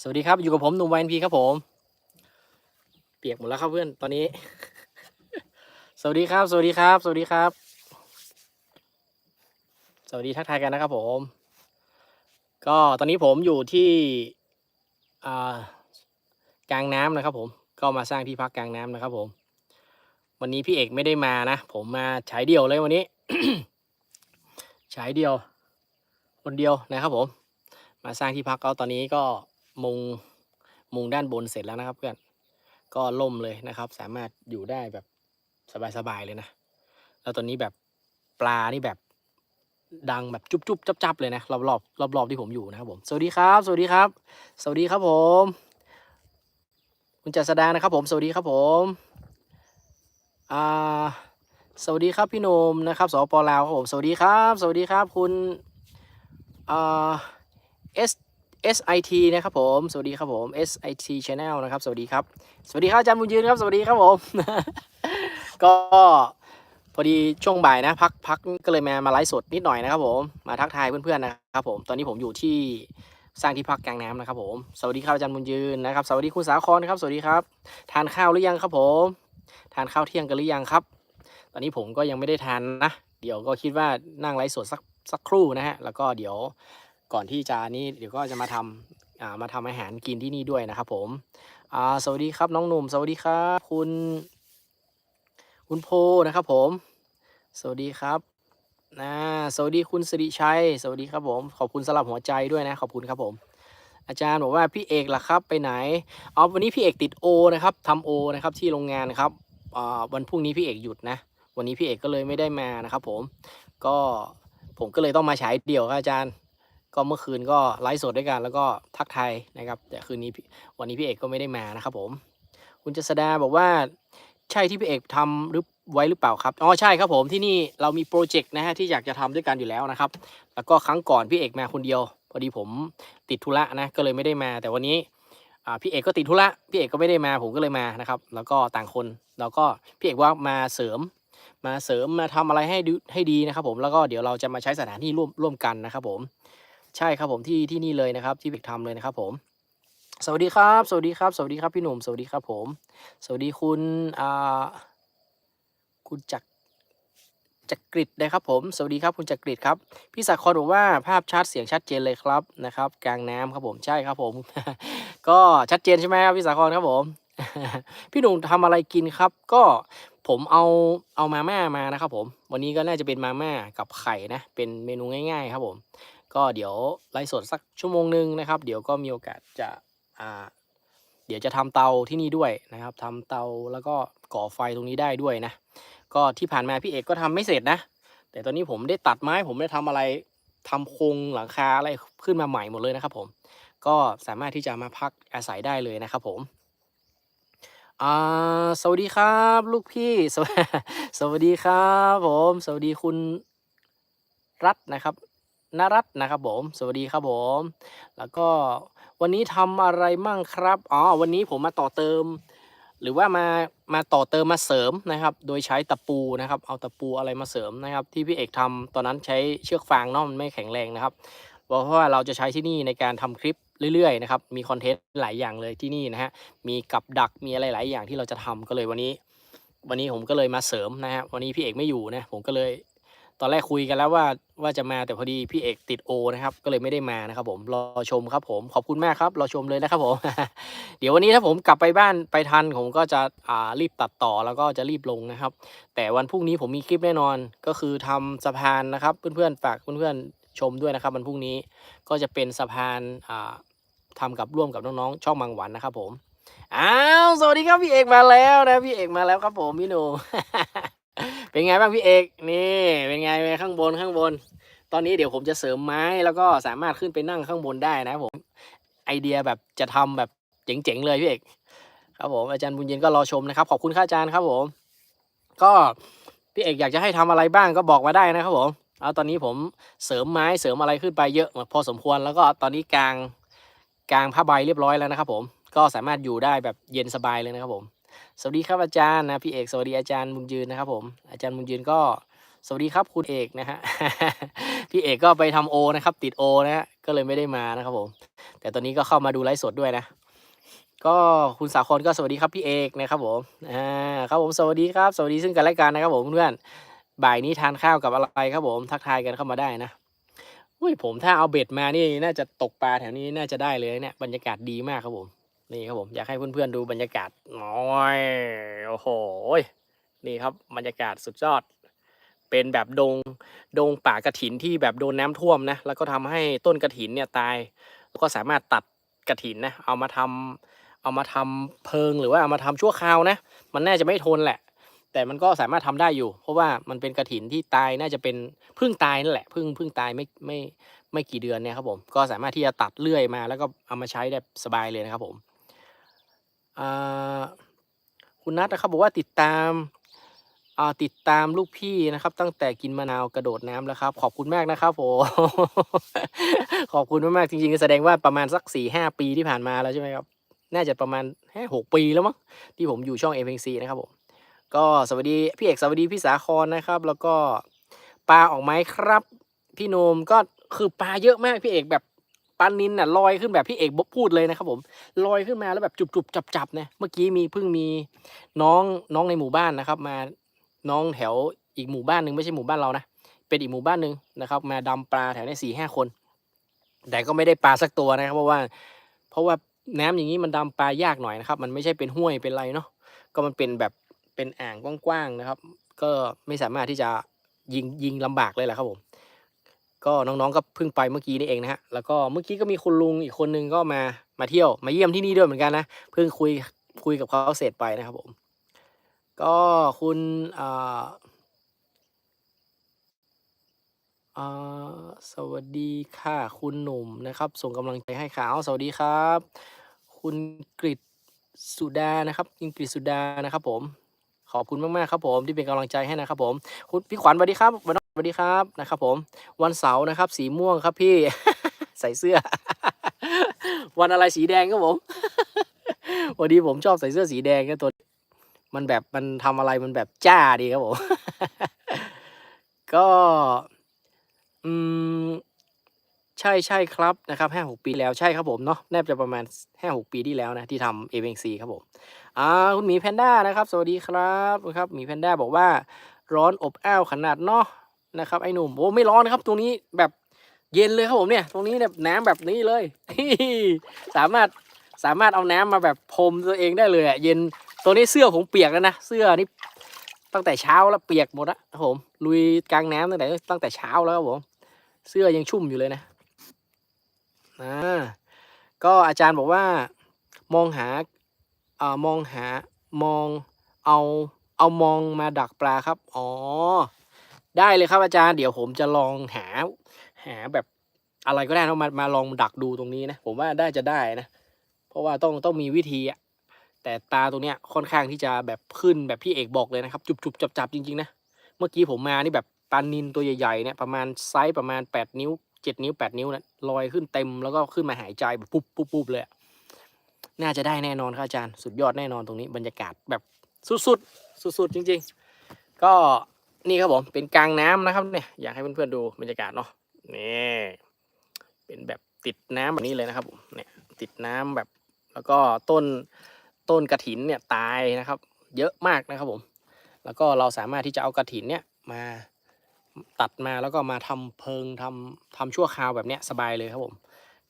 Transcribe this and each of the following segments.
สวัสดีครับ อยู่กับผมหนุ่มวายพีครับผม เปียกหมดแล้วครับเพื่อนตอนนี้ สวัสดีครับ สวัสดีครับ สวัสดีครับ สวัสดีทักทายกันนะครับผม ก็ตอนนี้ผมอยู่ที่กลางน้ำนะครับ ผม ก็มาสร้างที่พักกลางน้ำนะครับ ผม วันนี้พี่เอกไม่ได้มานะผมมาฉายเดี่ยวเลยวันนี้ฉายเดี่ยว คนเดียวนะครับผม มาสร้างที่พักก็ตอนนี้ก็ มุงมุงด้านบนเสร็จแล้วนะครับเพื่อนก็ล่มเลยนะครับ สามารถอยู่ได้แบบสบายๆเลยนะ แล้วตอนนี้แบบปลานี่แบบดังแบบจุบจุบจับจับๆเลยนะรอบรอบรอบรอบๆที่ผมอยู่นะครับผมสวัสดีครับ สวัสดีครับ สวัสดีครับผม คุณจัสดานะครับผม สวัสดีครับผมอ่าสวัสดีครับพี่นุ่มนะครับสปลาวครับผมสวัสดีครับ สวัสดีครับคุณอ่า S SIT นะครับผม สวัสดีครับผม SIT Channel นะครับ สวัสดีครับ สวัสดีครับอาจารย์บุญยืนครับ สวัสดีครับผม ก็พอดีช่วงบ่ายนะพักพักก็เลยมามาไลฟ์สดนิดหน่อยนะครับผม มาทักทายเพื่อนๆนะครับผม ตอนนี้ผมอยู่ที่สร้างที่พักกลางน้ำนะครับผม สวัสดีครับอาจารย์บุญยืนนะครับ สวัสดีคุณสาครนครับ สวัสดีครับ ทานข้าวหรือยังครับผม ทานข้าวเที่ยงกันหรือยังครับ ตอนนี้ผมก็ยังไม่ได้ทานนะ เดี๋ยวก็คิดว่านั่งไลฟ์สดสักสักครู่นะฮะ แล้วก็เดี๋ยว ก่อนที่จะนี่เดี๋ยวก็จะมาทำอ่ามาทำอาหารกินที่นี่ด้วยนะครับผมอ่าสวัสดีครับน้องหนุ่ม สวัสดีครับคุณ คุณโพนะครับผม สวัสดีครับนะสวัสดีคุณสิริชัย สวัสดีครับผม ขอบคุณสำหรับหัวใจด้วยนะ ขอบคุณครับผม อาจารย์บอกว่าพี่เอกล่ะครับ ไปไหนอ๋อวันนี้พี่เอกติดโอนะครับทำโอนะครับที่โรงงานครับอ่าวันพรุ่งนี้พี่เอกหยุดนะ วันนี้พี่เอกก็เลยไม่ได้มานะครับผม ก็ผมก็เลยต้องมาฉายเดี่ยวครับอาจารย์ ก็เมื่อคืนก็ไลฟ์สดด้วยกันแล้วก็ทักทายนะครับ แต่คืนนี้วันนี้พี่เอกก็ไม่ได้มานะครับผม คุณเจษดาบอกว่าใช่ที่พี่เอกทำหรือไว้หรือเปล่าครับอ๋อใช่ครับผมที่นี่เรามีโปรเจกต์นะฮะที่อยากจะทำด้วยกันอยู่แล้วนะครับ แล้วก็ครั้งก่อนพี่เอกมาคนเดียว พอดีผมติดธุระนะก็เลยไม่ได้มา แต่วันนี้พี่เอกก็ติดธุระพี่เอกก็ไม่ได้มาผมก็เลยมานะครับ แล้วก็ต่างคนแล้วก็พี่เอกว่ามาเสริม มาเสริมมาทำอะไรให้ดูให้ดีนะครับ ผมแล้วก็เดี๋ยวเราจะมาใช้สถานที่ร่วมร่วมกันนะครับผม ใช่ครับผมที่ที่นี่เลยนะครับที่เบกทำเลยนะครับผมสวัสดีครับ สวัสดีครับ สวัสดีครับพี่หนุ่ม สวัสดีครับผม สวัสดีคุณอ่าคุณจักรจักริดนะครับผม สวัสดีครับคุณจักริดครับ พี่ศักคอนบอกว่าภาพชัดเสียงชัดเจนเลยครับนะครับ กลางน้ำครับผมใช่ครับผม ก็ชัดเจนใช่ไหมครับพี่ศักคอนครับผม พี่หนุ่มทำอะไรกินครับ ก็ผมเอาเอามาม่ามานะครับผม วันนี้ก็น่าจะเป็นมาม่ากับไข่นะ เป็นเมนูง่าย ๆ ครับผม ก็เดี๋ยวไลฟ์สดสักชั่วโมงหนึ่งนะครับ เดี๋ยวก็มีโอกาสจะอ่าเดี๋ยวจะทำเตาที่นี่ด้วยนะครับทำเตาแล้วก็ก่อไฟตรงนี้ได้ด้วยนะ ก็ที่ผ่านมาพี่เอกก็ทำไม่เสร็จนะ แต่ตอนนี้ผมได้ตัดไม้ผมได้ทำอะไรทำโครงหลังคาอะไรขึ้นมาใหม่หมดเลยนะครับผม ก็สามารถที่จะมาพักอาศัยได้เลยนะครับผมอ่าสวัสดีครับ ลูกพี่ สวัสดีครับผม สวัสดีคุณรัตนะครับ นรัตน์นะครับผม สวัสดีครับผม แล้วก็วันนี้ทำอะไรมั่งครับ อ๋อ วันนี้ผมมาต่อเติม หรือว่ามา มาต่อเติมมาเสริมนะครับ โดยใช้ตะปูนะครับ เอาตะปูอะไรมาเสริมนะครับ ที่พี่เอกทำตอนนั้นใช้เชือกฟางเนาะ มันไม่แข็งแรงนะครับ เพราะว่าเราจะใช้ที่นี่ในการทำคลิปเรื่อยๆนะครับ มีคอนเทนต์หลายอย่างเลยที่นี่นะฮะ มีกับดัก มีอะไรหลายอย่างที่เราจะทำก็เลยวันนี้ วันนี้ผมก็เลยมาเสริมนะฮะ วันนี้พี่เอกไม่อยู่นะ ผมก็เลย ตอนแรกคุยกันแล้วว่าว่าจะมาแต่พอดีพี่เอกติดโอนะครับ ก็เลยไม่ได้มานะครับ ผมรอชมครับ ผมขอบคุณมากครับรอชมเลยนะครับผม เดี๋ยววันนี้ถ้าผมกลับไปบ้านไปทันผมก็จะอ่ารีบตัดต่อแล้วก็จะรีบลงนะครับ แต่วันพรุ่งนี้ผมมีคลิปแน่นอนก็คือทำสะพานนะครับ เพื่อนๆฝากเพื่อนๆชมด้วยนะครับวันพรุ่งนี้ก็จะเป็นสะพานอ่าทำกับร่วมกับน้องๆช่องมังหวันนะครับ ผมอ้าวสวัสดีครับพี่เอกมาแล้วนะพี่เอกมาแล้วครับผมพี่หนู เป็นไงบ้างพี่เอกนี่เป็นไงข้างบนข้างบน ตอนนี้เดี๋ยวผมจะเสริมไม้แล้วก็สามารถขึ้นไปนั่งข้างบนได้นะผมไอเดียแบบจะทำแบบเจ๋งๆเลยพี่เอกครับผมอาจารย์บุญเย็นก็รอชมนะครับ ขอบคุณค่ะอาจารย์ครับผม ก็พี่เอกอยากจะให้ทำอะไรบ้างก็บอกมาได้นะครับผมเอาตอนนี้ผมเสริมไม้เสริมอะไรขึ้นไปเยอะพอสมควรแล้วก็ตอนนี้กลางกลางผ้าใบเรียบร้อยแล้วนะครับผมก็สามารถอยู่ได้แบบเย็นสบายเลยนะครับผม สวัสดีครับอาจารย์นะพี่เอกสวัสดีอาจารย์บุญยืนนะครับผมอาจารย์บุญยืนก็สวัสดีครับคุณเอกนะฮะพี่เอกก็ไปทำโอนะครับ ติดโอนะฮะก็เลยไม่ได้มานะครับผม แต่ตอนนี้ก็เข้ามาดูไลฟ์สดด้วยนะ ก็คุณสาครก็สวัสดีครับพี่เอกนะครับผมอ่าครับผมสวัสดีครับ สวัสดีซึ่งกันและกันนะครับผมเพื่อนบ่ายนี้ทานข้าวกับอะไรครับผม ทักทายกันเข้ามาได้นะอุ้ยผมถ้าเอาเบ็ดมานี่น่าจะตกปลาแถวนี้น่าจะได้เลยเนี่ยบรรยากาศดีมากครับผม นี่ครับผมอยากให้เพื่อนๆดูบรรยากาศน้อยโอ้โหนี่ครับบรรยากาศสุดยอด เป็นแบบดงดงป่ากระถินที่แบบโดนน้ำท่วมนะแล้วก็ทำให้ต้นกระถินเนี่ยตายแล้วก็สามารถตัดกระถินนะเอามาทำเอามาทำเพิงหรือว่าเอามาทำชั่วคราวนะมันน่าจะไม่ทนแหละ แต่มันก็สามารถทำได้อยู่ เพราะว่ามันเป็นกระถินที่ตายน่าจะเป็นพึ่งตายนั่นแหละพึ่งพึ่งตายไม่ไม่ไม่กี่เดือนเนี่ยครับผมก็สามารถที่จะตัดเลื่อยมาแล้วก็เอามาใช้ได้สบายเลยนะครับผม คุณนัทนะครับบอกว่าติดตามาติดตามลูกพี่นะครับ ตั้งแต่กินมะนาวกระโดดน้ำแล้วครับ ขอบคุณมากนะครับผมขอบคุณมากๆจริงๆแสดงว่าประมาณสักสี่ห้าปีที่ผ่านมาแล้วใช่ไหมครับ น่าจะประมาณหกปีแล้วมั้งที่ผมอยู่ช่องเอ c ซีนะครับผมก็สวัสดีพี่เอกสวัสดีพี่สาครนะครับ แล้วก็ปลาออกไหมครับ พี่โนมก็คือปลาเยอะมากพี่เอกแบบ ปลานินน่ะลอยขึ้นแบบพี่เอกบพูดเลยนะครับผมลอยขึ้นมาแล้วแบบจุบๆจับๆนะเมื่อกี้มีเพิ่งมีน้องน้องในหมู่บ้านนะครับ มาน้องแถวอีกหมู่บ้านหนึ่งไม่ใช่หมู่บ้านเรานะเป็นอีกหมู่บ้านหนึ่งนะครับ มาดำปลาแถวนี้สี่ห้าคน แต่ก็ไม่ได้ปลาสักตัวนะครับ เพราะว่า เพราะว่าน้ำอย่างนี้มันดำปลายากหน่อยนะครับ มันไม่ใช่เป็นห้วยเป็นไรเนาะก็มันเป็นแบบเป็นอ่างกว้างๆนะครับ ก็ไม่สามารถที่จะยิงยิงลำบากเลยแหละครับผม ก็น้องๆก็เพิ่งไปเมื่อกี้นี่เองนะฮะแล้วก็เมื่อกี้ก็มีคุณลุงอีกคนนึงก็มามาเที่ยวมาเยี่ยมที่นี่ด้วยเหมือนกันนะเพิ่งคุยคุยกับเขาเสร็จไปนะครับผม ก็คุณอ่าสวัสดีค่ะ คุณหนุ่มนะครับ ส่งกำลังใจให้ค่ะอ้าวสวัสดีครับ คุณกฤษสุดานะครับคุณกฤษสุดานะครับผมขอบคุณมากๆครับผมที่เป็นกำลังใจให้นะครับผม คุณพี่ขวัญสวัสดีครับ วัสวัสดีครับนะครับผมวันเสาร์นะครับ สีม่วงครับพี่ ใส่เสื้อ วันอะไรสีแดงครับผมวันนี้ผมชอบใส่เสื้อสีแดงนะตัว มันแบบมันทำอะไรมันแบบจ้าดีครับผม ก็ อืมใช่ใช่ครับนะครับห้าหกปีแล้วใช่ครับผมเนาะน่าจะประมาณห้าหกปีที่แล้วนะที่ทำเอเ c ซีครับผมอ่าคุณหมีแพนด้านะครับ สวัสดีครับนะครับหมีแพนด้าบอกว่า ร้อนอบอ้าวขนาดเนาะ นะครับ ไอ้หนุ่มโอ้ไม่ร้อนนะครับ ตรงนี้แบบเย็นเลยครับผมเนี่ย ตรงนี้แบบน้ำแบบนี้เลย สามารถสามารถเอาน้ำมาแบบพรมตัวเองได้เลยอะเย็นตัวนี้เสื้อผมเปียกแล้วนะเสื้อนี่ตั้งแต่เช้าแล้วเปียกหมดละครับผมลุยกลางน้ำตั้งแต่ตั้งแต่เช้าแล้วครับผมเสื้อยังชุ่มอยู่เลยนะอ่าก็อาจารย์บอกว่ามองหาอ่ามองหามองเอาเอามองมาดักปลาครับ อ๋อ ได้เลยครับอาจารย์เดี๋ยวผมจะลองหาหาแบบอะไรก็ได้นะมามาลองดักดูตรงนี้นะ ผมว่าได้จะได้นะ เพราะว่าต้องต้องมีวิธีอะแต่ตาตรงเนี้ยค่อนข้างที่จะแบบขึ้นแบบพี่เอกบอกเลยนะครับ จุบจุบจับจับจริงๆนะเมื่อกี้ผมมานี่แบบปลานินตัวใหญ่ๆเนี่ยประมาณไซส์ประมาณ 8 นิ้ว 7 นิ้ว 8 นิ้วนะลอยขึ้นเต็มแล้วก็ขึ้นมาหายใจแบบปุ๊บปุ๊บปุ๊บเลยน่าจะได้แน่นอนครับอาจารย์ สุดยอดแน่นอนตรงนี้บรรยากาศแบบสุดๆสุดๆจริง ๆ ก็ นี่ครับผมเป็นกลางน้ำนะครับเนี่ยอยากให้เพื่อนๆดูบรรยากาศเนาะนี่เป็นแบบติดน้ำแบบนี้เลยนะครับผมเนี่ยติดน้ำแบบแล้วก็ต้นต้นกระถินเนี่ยตายนะครับ เยอะมากนะครับผม แล้วก็เราสามารถที่จะเอากระถินเนี่ยมาตัดมาแล้วก็มาทำเพิงทำทำชั่วคราวแบบเนี้ยสบายเลยครับผม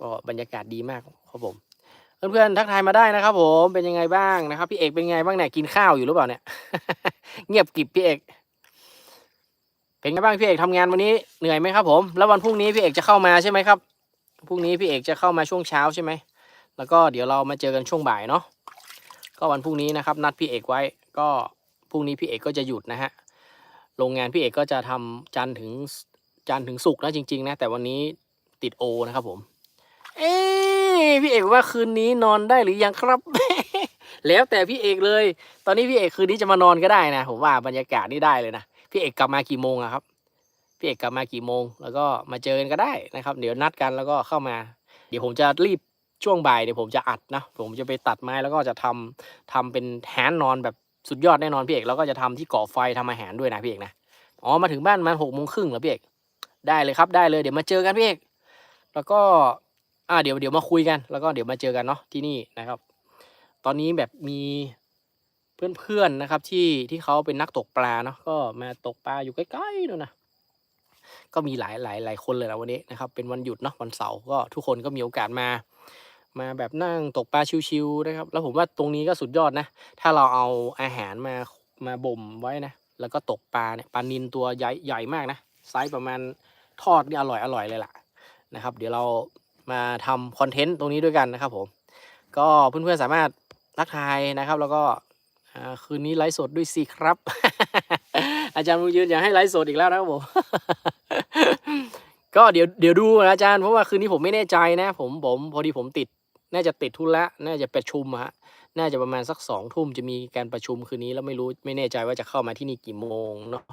ก็บรรยากาศดีมากครับผมเพื่อนๆทักทายมาได้นะครับ ผมเป็นยังไงบ้างนะครับ พี่เอกเป็นไงบ้างเนี่ยกินข้าวอยู่หรือเปล่าเนี่ย เงียบกิบพี่เอก เป็นไงบ้างพี่เอกทำงานวันนี้เหนื่อยไหมครับผม แล้ววันพรุ่งนี้พี่เอกจะเข้ามาใช่ไหมครับพรุ่งนี้พี่เอกจะเข้ามาช่วงเช้าใช่ไหมแล้วก็เดี๋ยวเรามาเจอกันช่วงบ่ายเนาะก็วันพรุ่งนี้นะครับ นัดพี่เอกไว้ก็พรุ่งนี้พี่เอกก็จะหยุดนะฮะโรงงานพี่เอกก็จะทำจันถึงจันถึงศุกนะจริง ๆ นะ แต่วันนี้ติดโอนะครับผม เอ๊พี่เอกว่าคืนนี้นอนได้หรือยังครับ แล้วแต่พี่เอกเลย ตอนนี้พี่เอกคืนนี้จะมานอนก็ได้นะผมว่าบรรยากาศนี่ได้เลยนะ พี่เอกกลับมากี่โมงอะครับพี่เอกกลับมากี่โมง แล้วก็มาเจอกันก็ได้นะครับ เดี๋ยวนัดกันแล้วก็เข้ามา เดี๋ยวผมจะรีบช่วงบ่ายเดี๋ยวผมจะอัดนะ ผมจะไปตัดไม้แล้วก็จะทำทำเป็นแฮนนอนแบบสุดยอดแน่นอนพี่เอกแล้วก็จะทำที่ก่อไฟทำอาหารด้วยนะพี่เอกนะอ๋อมาถึงบ้านมาหกโมงครึ่งแล้วพี่เอกได้เลยครับได้เลยเดี๋ยวมาเจอกันพี่เอกแล้วก็อ่าเดี๋ยวเดี๋ยวมาคุยกัน แล้วก็เดี๋ยวมาเจอกันเนาะที่นี่นะครับ ตอนนี้แบบมี เพื่อนๆนะครับที่ที่เขาเป็นนักตกปลาเนาะก็มาตกปลาอยู่ใกล้ๆนู่นนะก็มีหลายหลายหลายคนเลยนะวันนี้นะครับเป็นวันหยุดเนาะวันเสาร์ก็ทุกคนก็มีโอกาสมา มาแบบนั่งตกปลาชิวๆนะครับ แล้วผมว่าตรงนี้ก็สุดยอดนะ ถ้าเราเอาอาหารมามาบ่มไว้นะ แล้วก็ตกปลาเนี่ยปลานินตัวใหญ่ใหญ่มากนะไซส์ประมาณทอดนี่อร่อยอร่อยเลยล่ะนะครับ เดี๋ยวเรามาทำคอนเทนต์ตรงนี้ด้วยกันนะครับผม ก็เพื่อนๆสามารถทักทายนะครับ แล้วก็ คืนนี้ไลฟ์สดด้วยสิครับ อาจารย์มุยืนอยากให้ไลฟ์สดอีกแล้วนะครับผมก็เดี๋ยวเดี๋ยวดูนะอาจารย์เพราะว่าคืนนี้ผมไม่แน่ใจนะ ผมผมพอดีผมติด น่าจะติดทุนละน่าจะประชุมฮะน่าจะประมาณสักสองทุ่มจะมีการประชุมคืนนี้แล้วไม่รู้ไม่แน่ใจว่าจะเข้ามาที่นี่กี่โมงเนาะ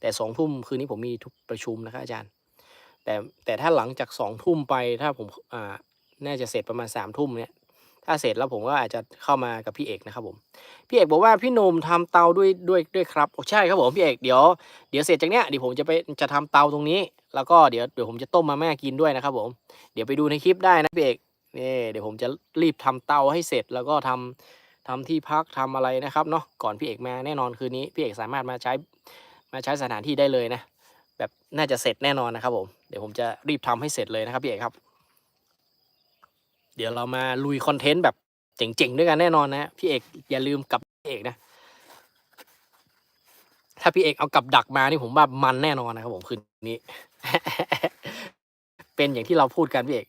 แต่สองทุ่มคืนนี้ผมมีทุกประชุมนะครับอาจารย์ แต่แต่ถ้าหลังจากสองทุ่มไปถ้าผมอ่าน่าจะเสร็จประมาณสามทุ่มเนี่ย ถ้าเสร็จแล้วผมก็อาจจะเข้ามากับพี่เอกนะครับผมพี่เอกบอกว่าพี่หนุ่มทำเตาด้วยด้วยด้วยครับโอ้ใช่ครับผมพี่เอกเดี๋ยวเดี๋ยวเสร็จจากเนี้ยเดี๋ยวผมจะไปจะทำเตาตรงนี้ แล้วก็เดี๋ยวเดี๋ยวผมจะต้มมาแม่กินด้วยนะครับผมเดี๋ยวไปดูในคลิปได้นะพี่เอกนี่เดี๋ยวผมจะรีบทำเตาให้เสร็จแล้วก็ทำทำที่พักทำอะไรนะครับเนาะก่อนพี่เอกมาแน่นอนคืนนี้พี่เอกสามารถมาใช้มาใช้สถานที่ได้เลยนะแบบน่าจะเสร็จแน่นอนนะครับผมเดี๋ยวผมจะรีบทำให้เสร็จเลยนะครับพี่เอกครับ เดี๋ยวเรามาลุยคอนเทนต์แบบเจ๋งๆด้วยกันแน่นอนนะพี่เอกอย่าลืมกับพี่เอกนะ ถ้าพี่เอกเอากับดักมานี่ผมว่ามันแน่นอนนะครับผมคืนนี้ เป็นอย่างที่เราพูดกันพี่เอก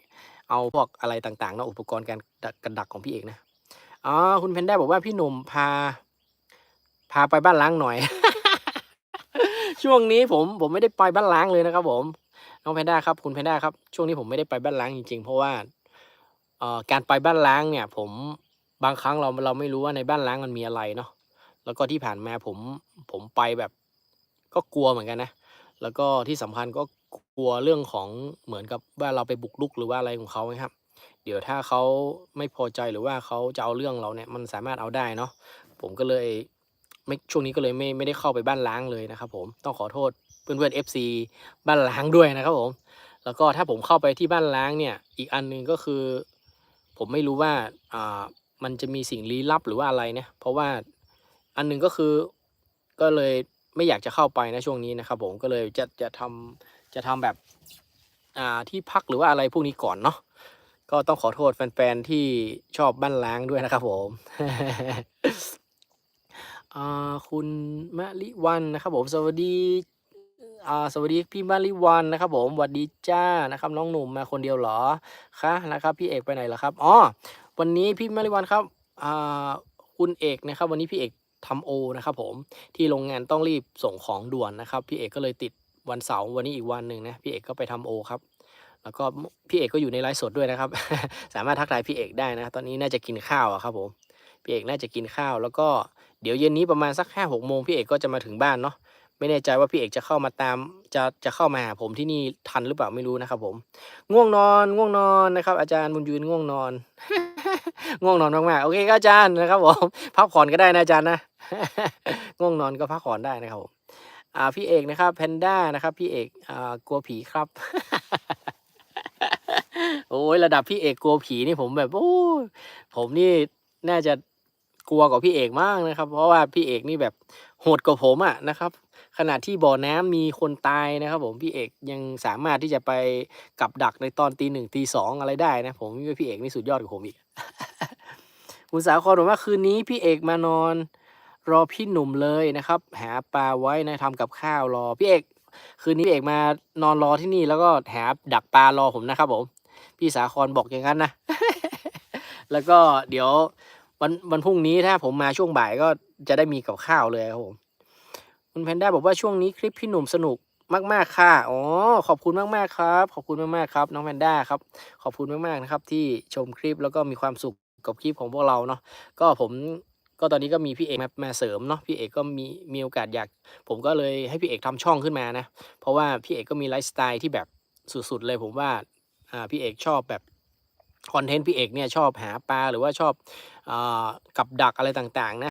เอาพวกอะไรต่างๆนะอุปกรณ์การกันดักของพี่เอกนะอ๋อคุณเพนด้าบอกว่าพี่หนุ่มพา พาไปบ้านล้างหน่อย ช่วงนี้ผมผมไม่ได้ไปบ้านล้างเลยนะครับผมน้องแพนด้าครับ คุณแพนด้าครับช่วงนี้ผมไม่ได้ไปบ้านล้างจริงๆเพราะว่า การไปบ้านล้างเนี่ย ผมบางครั้งเราเราไม่รู้ว่าในบ้านล้างมันมีอะไรเนาะแล้วก็ที่ผ่านมาผมผมไปแบบก็กลัวเหมือนกันนะ แล้วก็ที่สำคัญก็กลัวเรื่องของเหมือนกับว่าเราไปบุกรุกหรือว่าอะไรของเขาครับ เดี๋ยวถ้าเขาไม่พอใจหรือว่าเขาจะเอาเรื่องเราเนี่ยมันสามารถเอาได้เนาะผมก็เลยไม่ช่วงนี้ก็เลยไม่ไม่ได้เข้าไปบ้านล้างเลยนะครับ ผมต้องขอโทษเพื่อนเพื่อน FC บ้านล้างด้วยนะครับผม แล้วก็ถ้าผมเข้าไปที่บ้านล้างเนี่ย อีกอันหนึ่งก็คือ ผมไม่รู้ว่าอ่ามันจะมีสิ่งลี้ลับหรือว่าอะไรเนี่ยเพราะว่าอันหนึ่งก็คือก็เลยไม่อยากจะเข้าไปนะช่วงนี้นะครับ ผมก็เลยจะจะทำจะทำแบบอ่าที่พักหรือว่าอะไรพวกนี้ก่อนเนาะก็ต้องขอโทษแฟนๆที่ชอบบ้านล้างด้วยนะครับผมอ่าคุณมะลิวันนะครับผมสวัสดี สวัสดีพี่มะลิวันนะครับ ผมสวัสดีจ้านะครับ น้องหนุ่มมาคนเดียวเหรอคะนะครับ พี่เอกไปไหนเหรอครับอ๋อวันนี้พี่มะลิวันครับอ่าคุณเอกนะครับ วันนี้พี่เอกทำโอนะครับ ผมที่โรงงานต้องรีบส่งของด่วนนะครับ พี่เอกก็เลยติดวันเสาร์วันนี้อีกวันหนึ่งนะพี่เอกก็ไปทำโอครับแล้วก็พี่เอกก็อยู่ในไลฟ์สดด้วยนะครับ สามารถทักทายพี่เอกได้นะ ตอนนี้น่าจะกินข้าวอะครับผมพี่เอกน่าจะกินข้าว แล้วก็เดี๋ยวเย็นนี้ประมาณสักห้าหกโมงพี่เอกก็จะมาถึงบ้านเนาะ ไม่แน่ใจว่าพี่เอกจะเข้ามาตามจะจะเข้ามาหาผมที่นี่ทันหรือเปล่าไม่รู้นะครับ ผม ง่วงนอน ง่วงนอนนะครับ อาจารย์บุญยืนง่วงนอน ง่วงนอนมากๆโอเคครับอาจารย์นะครับผมพักผ่อนก็ได้นะอาจารย์นะง่วงนอนก็พักผ่อนได้นะครับผมอ่าพี่เอกนะครับแพนด้านะครับ พี่เอกอ่ากลัวผีครับ โอ้ยระดับพี่เอกกลัวผีนี่ผมแบบโอ้ผมนี่น่าจะกลัวกว่าพี่เอกมากนะครับ เพราะว่าพี่เอกนี่แบบโหดกว่าผมอะนะครับ ขณะที่บ่อน้ำมีคนตายนะครับ ผมพี่เอกยังสามารถที่จะไปกับดักในตอนตีหนึ่งตีสองอะไรได้นะ ผมว่าพี่เอกนี่สุดยอดกว่าผมอีกคุณสาวคอบอกว่าคืนนี้พี่เอกมานอน รอพี่หนุ่มเลยนะครับ หาปลาไว้นะทำกับข้าวรอพี่เอกคืนนี้พี่เอกมานอนรอที่นี่แล้วก็หาดักปลารอผมนะครับผมพี่สาครบอกอย่างนั้นนะ แล้วก็เดี๋ยววันวันพรุ่งนี้ถ้าผมมาช่วงบ่ายก็จะได้มีกับข้าวเลยครับผม คุณแพนด้าบอกว่าช่วงนี้คลิปพี่หนุ่มสนุกมาก ๆ ค่ะ อ๋อ ขอบคุณมาก ๆ ครับ ขอบคุณมาก ๆ ครับ น้องแพนด้าครับ ขอบคุณมาก ๆ นะครับ ที่ชมคลิปแล้วก็มีความสุขกับคลิปของพวกเราเนาะ ก็ผมก็ตอนนี้ก็มีพี่เอกมามาเสริมเนาะ พี่เอกก็มีมีโอกาสอยาก ผมก็เลยให้พี่เอกทำช่องขึ้นมานะ เพราะว่าพี่เอกก็มีไลฟ์สไตล์ที่แบบสุด ๆ เลยผมว่า อ่า พี่เอกชอบแบบคอนเทนต์พี่เอกเนี่ยชอบหาปลาหรือว่าชอบอ่ากับดักอะไรต่าง ๆ นะ